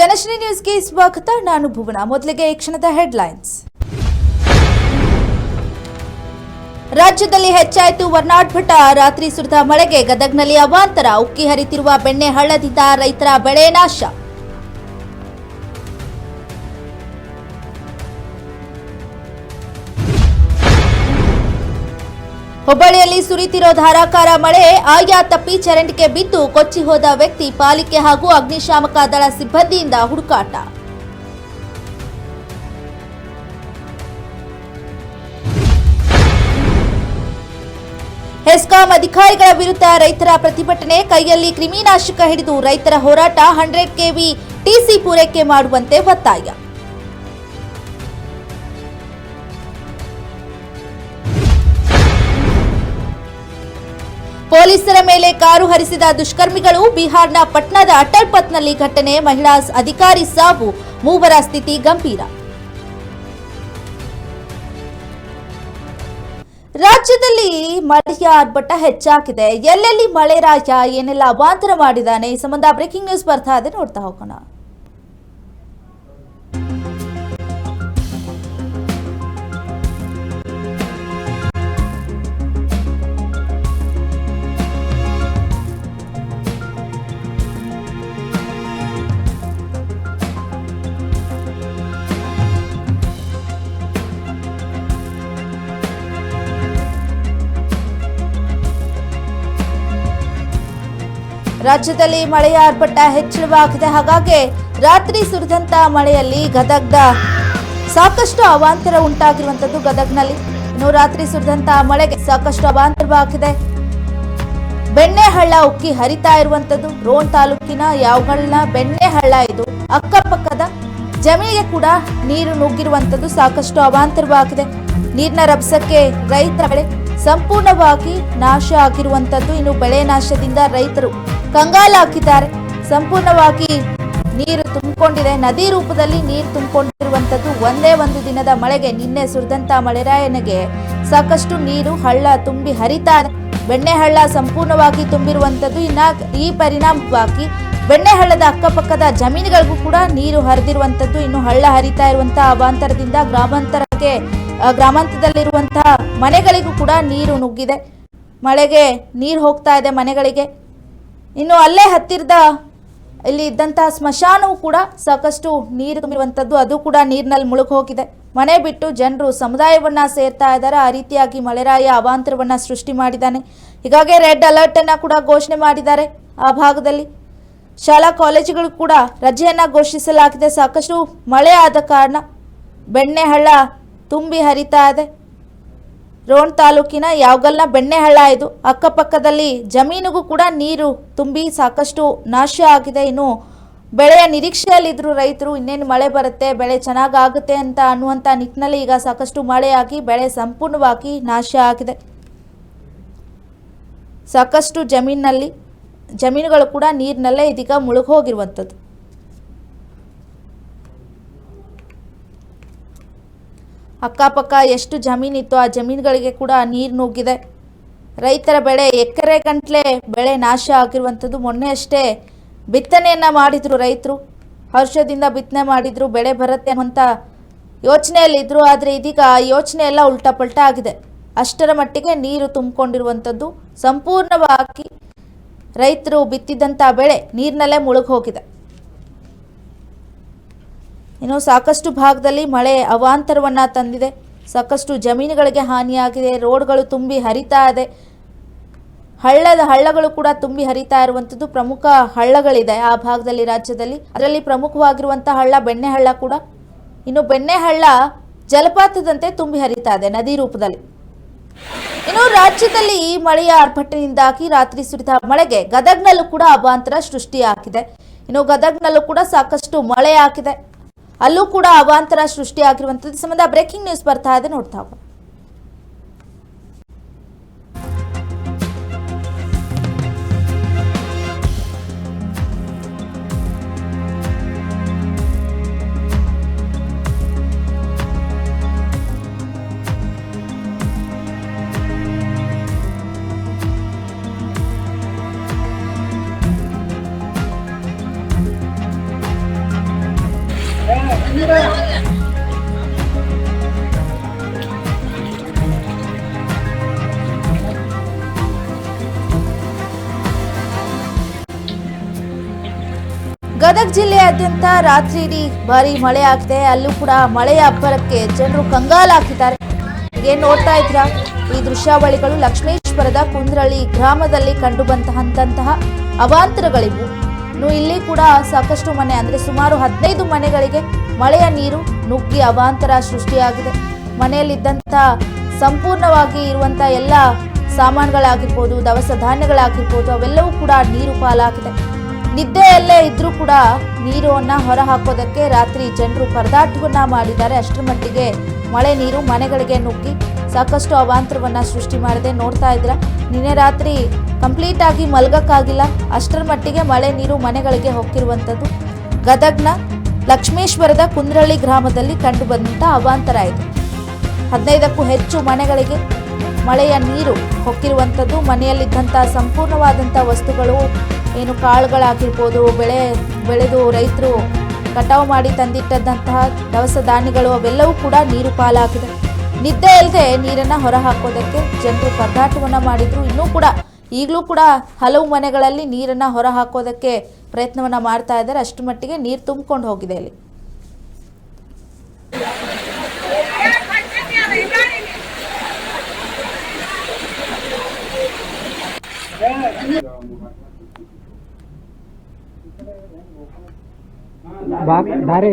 ಜನಶ್ರೀ ನ್ಯೂಸ್ಗೆ ಸ್ವಾಗತ. ನಾನು ಭುವನ. ಮೊದಲಿಗೆ ಈ ಕ್ಷಣದ ಹೆಡ್ಲೈನ್ಸ್. ರಾಜ್ಯದಲ್ಲಿ ಹೆಚ್ಚಾಯಿತು ವರ್ನಾಡ್ಭಟ ರಾತ್ರಿ ಸುರಿದ ಮಳೆಗೆ ಗದಗ್ನಲ್ಲಿ ಅವಾಂತರ. ಉಕ್ಕಿ ಹರಿತಿರುವ ಬೆಣ್ಣೆ ಹಳ್ಳದಿಂದ ರೈತರ ಬೆಳೆ ನಾಶ. ಹುಬ್ಬಳ್ಳಿಯಲ್ಲಿ ಸುರಿತಿರೋ ಧಾರಾಕಾರ ಮಳೆ, ಆಯಾ ತಪ್ಪಿ ಚರಂಡಿಗೆ ಬಿದ್ದು ಕೊಚ್ಚಿ ಹೋದ ವ್ಯಕ್ತಿ ಪಾಲಿಕೆ ಹಾಗೂ ಅಗ್ನಿಶಾಮಕ ದಳ ಸಿಬ್ಬಂದಿಯಿಂದ ಹುಡುಕಾಟ. ಹೆಸ್ಕಾಂ ಅಧಿಕಾರಿಗಳ ವಿರುದ್ಧ ರೈತರ ಪ್ರತಿಭಟನೆ, ಕೈಯಲ್ಲಿ ಕ್ರಿಮಿನಾಶಕ ಹಿಡಿದು ರೈತರ ಹೋರಾಟ, ಹಂಡ್ರೆಡ್ ಕೆವಿ ಟಿಸಿ ಪೂರೈಕೆ ಮಾಡುವಂತೆ ಒತ್ತಾಯ. ಕಾರು ಹರಿಸಿದ ದುಷ್ಕರ್ಮಿಗಳು ಬಿಹಾರ್ನ ಪಟ್ನಾದ ಅಟಲ್ ಪತ್ನಲ್ಲಿ ಘಟನೆ. ಮಹಿಳಾ ಅಧಿಕಾರಿ ಸಾವು ಮೂವರ ಸ್ಥಿತಿ ಗಂಭೀರ. ರಾಜ್ಯದಲ್ಲಿ ಮಳೆಯ ಆರ್ಭಟ ಹೆಚ್ಚಾಗಿದೆ. ಎಲ್ಲೆಲ್ಲಿ ಮಳೆ ರಾಜ ಏನೆಲ್ಲ ಅವಾಂತರ ಮಾಡಿದ್ದಾನೆ? ಈ ಸಂಬಂಧ ಬ್ರೇಕಿಂಗ್ ನ್ಯೂಸ್ ಬರ್ತಾ ಇದೆ. ನೋಡ್ತಾ ಹೋಗೋಣ. ರಾಜ್ಯದಲ್ಲಿ ಮಳೆಯ ಆರ್ಭಟ ಹೆಚ್ಚಳವಾಗಿದೆ. ಹಾಗಾಗಿ ರಾತ್ರಿ ಸುರಿದಂತ ಮಳೆಯಲ್ಲಿ ಗದಗ್ದ ಸಾಕಷ್ಟು ಅವಾಂತರ ಉಂಟಾಗಿರುವಂತದ್ದು ಗದಗ್ನಲ್ಲಿ. ಇನ್ನು ರಾತ್ರಿ ಸುರಿದಂತ ಮಳೆಗೆ ಸಾಕಷ್ಟು ಅವಾಂತರವಾಗಿದೆ. ಬೆಣ್ಣೆಹಳ್ಳ ಉಕ್ಕಿ ಹರಿತಾ ಇರುವಂತದ್ದು ರೋನ್ ತಾಲೂಕಿನ ಯಾವಗಳ್ನ ಬೆಣ್ಣೆಹಳ್ಳ ಇದು. ಅಕ್ಕಪಕ್ಕದ ಜಮೀನಿಗೆ ಕೂಡ ನೀರು ನುಗ್ಗಿರುವಂತದ್ದು ಸಾಕಷ್ಟು ಅವಾಂತರವಾಗಿದೆ. ನೀರಿನ ರಭಸಕ್ಕೆ ರೈತರ ಬೆಳೆ ಸಂಪೂರ್ಣವಾಗಿ ನಾಶ ಆಗಿರುವಂತದ್ದು ಇನ್ನು ಬೆಳೆ ನಾಶದಿಂದ ರೈತರು ಕಂಗಾಲಾಗಿದ್ದಾರೆ ಸಂಪೂರ್ಣವಾಗಿ ನೀರು ತುಂಬಿಕೊಂಡಿದೆ. ನದಿ ರೂಪದಲ್ಲಿ ನೀರು ತುಂಬಿಕೊಂಡಿರುವಂತದ್ದು ಒಂದೇ ಒಂದು ದಿನದ ಮಳೆಗೆ ನಿನ್ನೆ ಸುರಿದಂತ ಮಳೆರಾಯನಿಗೆ ಸಾಕಷ್ಟು ನೀರು, ಹಳ್ಳ ತುಂಬಿ ಹರಿತಾರೆ ಬೆಣ್ಣೆ ಹಳ್ಳ ಸಂಪೂರ್ಣವಾಗಿ ತುಂಬಿರುವಂತದ್ದು ಇನ್ನ ಈ ಪರಿಣಾಮವಾಗಿ ಬೆಣ್ಣೆ ಹಳ್ಳದ ಅಕ್ಕಪಕ್ಕದ ಜಮೀನುಗಳಿಗೂ ಕೂಡ ನೀರು ಹರಿದಿರುವಂತದ್ದು ಇನ್ನು ಹಳ್ಳ ಹರಿತಾ ಇರುವಂತಹ ಅವಾಂತರದಿಂದ ಗ್ರಾಮಾಂತರಕ್ಕೆ ಗ್ರಾಮಾಂತರದಲ್ಲಿರುವಂತಹ ಮನೆಗಳಿಗೂ ಕೂಡ ನೀರು ನುಗ್ಗಿದೆ. ಮಳೆಗೆ ನೀರು ಹೋಗ್ತಾ ಇದೆ ಮನೆಗಳಿಗೆ. ಇನ್ನು ಅಲ್ಲೇ ಹತ್ತಿರದ ಇಲ್ಲಿ ಇದ್ದಂತಹ ಸ್ಮಶಾನವೂ ಕೂಡ ಸಾಕಷ್ಟು ನೀರು ತುಂಬಿರುವಂಥದ್ದು ಅದು ಕೂಡ ನೀರಿನಲ್ಲಿ ಮುಳುಗಿ ಹೋಗಿದೆ. ಮನೆ ಬಿಟ್ಟು ಜನರು ಸಮುದಾಯವನ್ನ ಸೇರ್ತಾ ಇದ್ದಾರೆ. ಆ ರೀತಿಯಾಗಿ ಮಳೆರಾಯ ಅವಾಂತರವನ್ನು ಸೃಷ್ಟಿ ಮಾಡಿದ್ದಾನೆ. ಹೀಗಾಗಿ ರೆಡ್ ಅಲರ್ಟ್ ಅನ್ನ ಕೂಡ ಘೋಷಣೆ ಮಾಡಿದ್ದಾರೆ ಆ ಭಾಗದಲ್ಲಿ. ಶಾಲಾ ಕಾಲೇಜುಗಳು ಕೂಡ ರಜೆಯನ್ನ ಘೋಷಿಸಲಾಗಿದೆ. ಸಾಕಷ್ಟು ಮಳೆ ಆದ ಕಾರಣ ಬೆಣ್ಣೆ ಹಳ್ಳ ತುಂಬಿ ಹರಿತಾ ಇದೆ. ರೋಣ ತಾಲೂಕಿನ ಯಾವಗಲ್ನ ಬೆಣ್ಣೆಹಳ್ಳ ಇದು. ಅಕ್ಕಪಕ್ಕದಲ್ಲಿ ಜಮೀನಿಗೂ ಕೂಡ ನೀರು ತುಂಬಿ ಸಾಕಷ್ಟು ನಾಶ ಆಗಿದೆ. ಇನ್ನು ಬೆಳೆಯ ನಿರೀಕ್ಷೆಯಲ್ಲಿದ್ರು ರೈತರು ಇನ್ನೇನು ಮಳೆ ಬರುತ್ತೆ, ಬೆಳೆ ಚೆನ್ನಾಗಾಗುತ್ತೆ ಅಂತ ಅನ್ನುವಂಥ ನಿಟ್ಟಿನಲ್ಲಿ ಈಗ ಸಾಕಷ್ಟು ಮಳೆಯಾಗಿ, ಬೆಳೆ ಸಂಪೂರ್ಣವಾಗಿ ನಾಶ ಆಗಿದೆ. ಸಾಕಷ್ಟು ಜಮೀನಿನಲ್ಲಿ, ಜಮೀನುಗಳು ಕೂಡ ನೀರಿನಲ್ಲೇ ಇದೀಗ ಮುಳುಗೋಗಿರುವಂಥದ್ದು. ಅಕ್ಕಪಕ್ಕ ಎಷ್ಟು ಜಮೀನಿತ್ತು ಆ ಜಮೀನುಗಳಿಗೆ ಕೂಡ ನೀರು ನುಗ್ಗಿದೆ. ರೈತರ ಬೆಳೆ ಎಕರೆ ಗಂಟ್ಲೆ ಬೆಳೆ ನಾಶ ಆಗಿರುವಂಥದ್ದು ಮೊನ್ನೆ ಅಷ್ಟೇ. ಬಿತ್ತನೆಯನ್ನು ಮಾಡಿದರು ರೈತರು. ಹರ್ಷದಿಂದ ಬಿತ್ತನೆ ಮಾಡಿದರು, ಬೆಳೆ ಬರುತ್ತೆ ಅಂತ ಯೋಚನೆಯಲ್ಲಿದ್ದರು ಆದರೆ ಇದೀಗ ಆ ಯೋಚನೆ ಎಲ್ಲ ಉಲ್ಟಾ ಪಲ್ಟಾ ಆಗಿದೆ. ಅಷ್ಟರ ಮಟ್ಟಿಗೆ ನೀರು ತುಂಬಿಕೊಂಡಿರುವಂಥದ್ದು ಸಂಪೂರ್ಣವಾಗಿ ರೈತರು ಬಿತ್ತಿದಂಥ ಬೆಳೆ ನೀರಿನಲ್ಲೇ ಮುಳುಗಿ ಹೋಗಿದೆ ಇನ್ನು ಸಾಕಷ್ಟು ಭಾಗದಲ್ಲಿ ಮಳೆ ಅವಾಂತರವನ್ನ ತಂದಿದೆ. ಸಾಕಷ್ಟು ಜಮೀನುಗಳಿಗೆ ಹಾನಿಯಾಗಿದೆ. ರೋಡ್ಗಳು ತುಂಬಿ ಹರಿತಾ ಇದೆ. ಹಳ್ಳದ ಹಳ್ಳಗಳು ಕೂಡ ತುಂಬಿ ಹರಿತಾ ಇರುವಂಥದ್ದು ಪ್ರಮುಖ ಹಳ್ಳಗಳಿದೆ ಆ ಭಾಗದಲ್ಲಿ ರಾಜ್ಯದಲ್ಲಿ. ಅದರಲ್ಲಿ ಪ್ರಮುಖವಾಗಿರುವಂತಹ ಹಳ್ಳ ಬೆಣ್ಣೆಹಳ್ಳ ಕೂಡ. ಇನ್ನು ಬೆಣ್ಣೆಹಳ್ಳ ಜಲಪಾತದಂತೆ ತುಂಬಿ ಹರಿತಾ ಇದೆ ನದಿ ರೂಪದಲ್ಲಿ. ಇನ್ನು ರಾಜ್ಯದಲ್ಲಿ ಈ ಮಳೆಯ ಆರ್ಭಟನೆಯಿಂದಾಗಿ ರಾತ್ರಿ ಸುರಿದ ಮಳೆಗೆ ಗದಗ್ನಲ್ಲೂ ಕೂಡ ಅವಾಂತರ ಸೃಷ್ಟಿಯಾಗಿದೆ. ಇನ್ನು ಗದಗ್ನಲ್ಲೂ ಕೂಡ ಸಾಕಷ್ಟು ಮಳೆ ಹಾಕಿದೆ ಅಲ್ಲೂ ಕೂಡ ಅವಾಂತರ ಸೃಷ್ಟಿಯಾಗಿರುವಂಥದ್ದು. ಸಂಬಂಧ ಬ್ರೇಕಿಂಗ್ ನ್ಯೂಸ್ ಬರ್ತಾ ಇದೆ. ನೋಡ್ತಾ ಜಿಲ್ಲೆಯಾದ್ಯಂತ ರಾತ್ರಿ ಇಡೀ ಭಾರಿ ಮಳೆ ಆಗಿದೆ. ಅಲ್ಲೂ ಕೂಡ ಮಳೆಯ ಅಬ್ಬರಕ್ಕೆ ಜನರು ಕಂಗಾಲಾಗಿದ್ದಾರೆ ಏನ್ ನೋಡ್ತಾ ಇದ್ರ ಈ ದೃಶ್ಯಾವಳಿಗಳು ಲಕ್ಷ್ಮೇಶ್ವರದ ಕುಂದ್ರಳ್ಳಿ ಗ್ರಾಮದಲ್ಲಿ ಕಂಡು ಬಂತಹ ಅವಾಂತರಗಳಿವು. ಇನ್ನು ಇಲ್ಲಿ ಕೂಡ ಸಾಕಷ್ಟು ಮನೆ, ಅಂದ್ರೆ ಸುಮಾರು ಹದಿನೈದು ಮನೆಗಳಿಗೆ ಮಳೆಯ ನೀರು ನುಗ್ಗಿ ಅವಾಂತರ ಸೃಷ್ಟಿಯಾಗಿದೆ. ಮನೆಯಲ್ಲಿದ್ದಂಥ ಸಂಪೂರ್ಣವಾಗಿ ಇರುವಂಥ ಎಲ್ಲ ಸಾಮಾನುಗಳಾಗಿರ್ಬೋದು, ದವಸ ಧಾನ್ಯಗಳಾಗಿರ್ಬೋದು, ಅವೆಲ್ಲವೂ ಕೂಡ ನೀರು ಪಾಲಾಗಿದೆ. ನಿದ್ದೆಯಲ್ಲೇ ಇದ್ರೂ ಕೂಡ ನೀರನ್ನು ಹೊರ ಹಾಕೋದಕ್ಕೆ ರಾತ್ರಿ ಜನರು ಪರದಾಟವನ್ನ ಮಾಡಿದ್ದಾರೆ. ಅಷ್ಟರ ಮಟ್ಟಿಗೆ ಮಳೆ ನೀರು ಮನೆಗಳಿಗೆ ನುಗ್ಗಿ ಸಾಕಷ್ಟು ಅವಾಂತರವನ್ನ ಸೃಷ್ಟಿ ಮಾಡಿದೆ ನೋಡ್ತಾ ಇದ್ರ ನಿನ್ನೆ ರಾತ್ರಿ ಕಂಪ್ಲೀಟ್ ಆಗಿ ಮಲ್ಗಕ್ಕಾಗಿಲ್ಲ. ಅಷ್ಟರ ಮಟ್ಟಿಗೆ ಮಳೆ ನೀರು ಮನೆಗಳಿಗೆ ಹೊಕ್ಕಿರುವಂಥದ್ದು. ಗದಗ್ನ ಲಕ್ಷ್ಮೇಶ್ವರದ ಕುಂದ್ರಳ್ಳಿ ಗ್ರಾಮದಲ್ಲಿ ಕಂಡು ಬಂದಂಥ ಅವಾಂತರ ಇದು. ಹದಿನೈದಕ್ಕೂ ಹೆಚ್ಚು ಮನೆಗಳಿಗೆ ಮಳೆಯ ನೀರು ಹೊಕ್ಕಿರುವಂಥದ್ದು, ಮನೆಯಲ್ಲಿದ್ದಂಥ ಸಂಪೂರ್ಣವಾದಂಥ ವಸ್ತುಗಳು, ಏನು ಕಾಳುಗಳಾಗಿರ್ಬೋದು, ಬೆಳೆ, ಬೆಳೆದು ರೈತರು ಕಟಾವು ಮಾಡಿ ತಂದಿಟ್ಟಂತಹ ದವಸ ಧಾನ್ಯಗಳು, ಅವೆಲ್ಲವೂ ಕೂಡ ನೀರು ಪಾಲಾಗಿದೆ. ನಿದ್ದೆ ಇಲ್ಲದೆ ನೀರನ್ನು ಹೊರ ಹಾಕೋದಕ್ಕೆ ಜನರು ಪರದಾಟವನ್ನು ಮಾಡಿದ್ರು. ಇನ್ನೂ ಕೂಡ, ಈಗಲೂ ಕೂಡ ಹಲವು ಮನೆಗಳಲ್ಲಿ ನೀರನ್ನು ಹೊರ ಹಾಕೋದಕ್ಕೆ ಪ್ರಯತ್ನವನ್ನು ಮಾಡ್ತಾ ಇದ್ದಾರೆ. ಅಷ್ಟು ಮಟ್ಟಿಗೆ ನೀರು ತುಂಬಿಕೊಂಡು ಹೋಗಿದೆ ಇಲ್ಲಿ. बाग धारे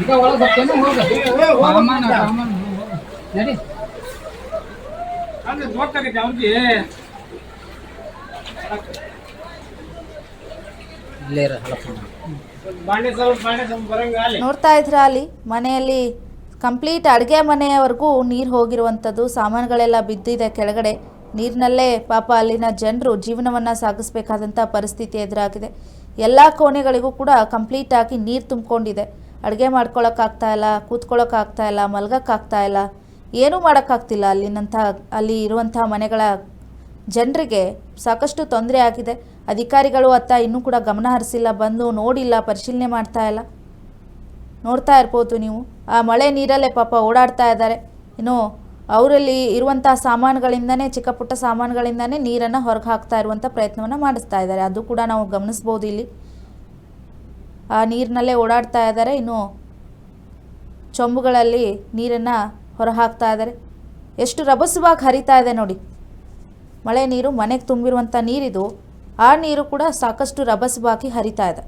ಈಗ ಒಳಗೆ ಬರ್ತೇನೆ ನೋಡ್ತಾ ಇದ್ರ ಅಲ್ಲಿ ಮನೆಯಲ್ಲಿ ಕಂಪ್ಲೀಟ್ ಅಡುಗೆ ಮನೆಯವರೆಗೂ ನೀರು ಹೋಗಿರುವಂಥದ್ದು, ಸಾಮಾನುಗಳೆಲ್ಲ ಬಿದ್ದಿದೆ ಕೆಳಗಡೆ. ನೀರಿನಲ್ಲೇ ಪಾಪ ಅಲ್ಲಿನ ಜನರು ಜೀವನವನ್ನು ಸಾಗಿಸ್ಬೇಕಾದಂಥ ಪರಿಸ್ಥಿತಿ ಎದುರಾಗಿದೆ. ಎಲ್ಲ ಕೋಣೆಗಳಿಗೂ ಕೂಡ ಕಂಪ್ಲೀಟ್ ಆಗಿ ನೀರು ತುಂಬಿಕೊಂಡಿದೆ. ಅಡುಗೆ ಮಾಡ್ಕೊಳ್ಳೋಕ್ಕಾಗ್ತಾ ಇಲ್ಲ ಕೂತ್ಕೊಳ್ಳೋಕ್ಕಾಗ್ತಾ ಇಲ್ಲ ಮಲಗೋಕ್ಕಾಗ್ತಾ ಇಲ್ಲ. ಏನೂ ಮಾಡೋಕ್ಕಾಗ್ತಿಲ್ಲ ಅಲ್ಲಿನಂಥ, ಅಲ್ಲಿ ಇರುವಂಥ ಮನೆಗಳ ಜನರಿಗೆ ಸಾಕಷ್ಟು ತೊಂದರೆ ಆಗಿದೆ. ಅಧಿಕಾರಿಗಳು ಅತ್ತ ಇನ್ನೂ ಕೂಡ ಗಮನ ಹರಿಸಿಲ್ಲ, ಬಂದು ನೋಡಿಲ್ಲ, ಪರಿಶೀಲನೆ ಮಾಡ್ತಾ ಇಲ್ಲ. ನೋಡ್ತಾ ಇರ್ಬೋದು ನೀವು. ಆ ಮಳೆ ನೀರಲ್ಲೇ ಪಾಪ ಓಡಾಡ್ತಾ ಇದ್ದಾರೆ. ಇನ್ನು ಅವರಲ್ಲಿ ಇರುವಂಥ ಸಾಮಾನುಗಳಿಂದನೇ, ಚಿಕ್ಕ ಪುಟ್ಟ ಸಾಮಾನುಗಳಿಂದನೇ ನೀರನ್ನು ಹೊರಗೆ ಹಾಕ್ತಾ ಇರುವಂಥ ಪ್ರಯತ್ನವನ್ನು ಮಾಡಿಸ್ತಾ ಇದ್ದಾರೆ. ಅದು ಕೂಡ ನಾವು ಗಮನಿಸ್ಬೋದು ಇಲ್ಲಿ. ಆ ನೀರಿನಲ್ಲೇ ಓಡಾಡ್ತಾ ಇದ್ದಾರೆ. ಇನ್ನು ಚೊಂಬುಗಳಲ್ಲಿ ನೀರನ್ನು ಹೊರ ಹಾಕ್ತಾ ಇದ್ದಾರೆ. ಎಷ್ಟು ರಭಸವಾಗಿ ಹರಿತಾ ಇದೆ ನೋಡಿ. ಮಳೆ ನೀರು ಮನೆಗೆ ತುಂಬಿರುವಂಥ ನೀರಿದು, ಆ ನೀರು ಕೂಡ ಸಾಕಷ್ಟು ರಭಸವಾಗಿ ಹರಿತಾ ಇದೆ.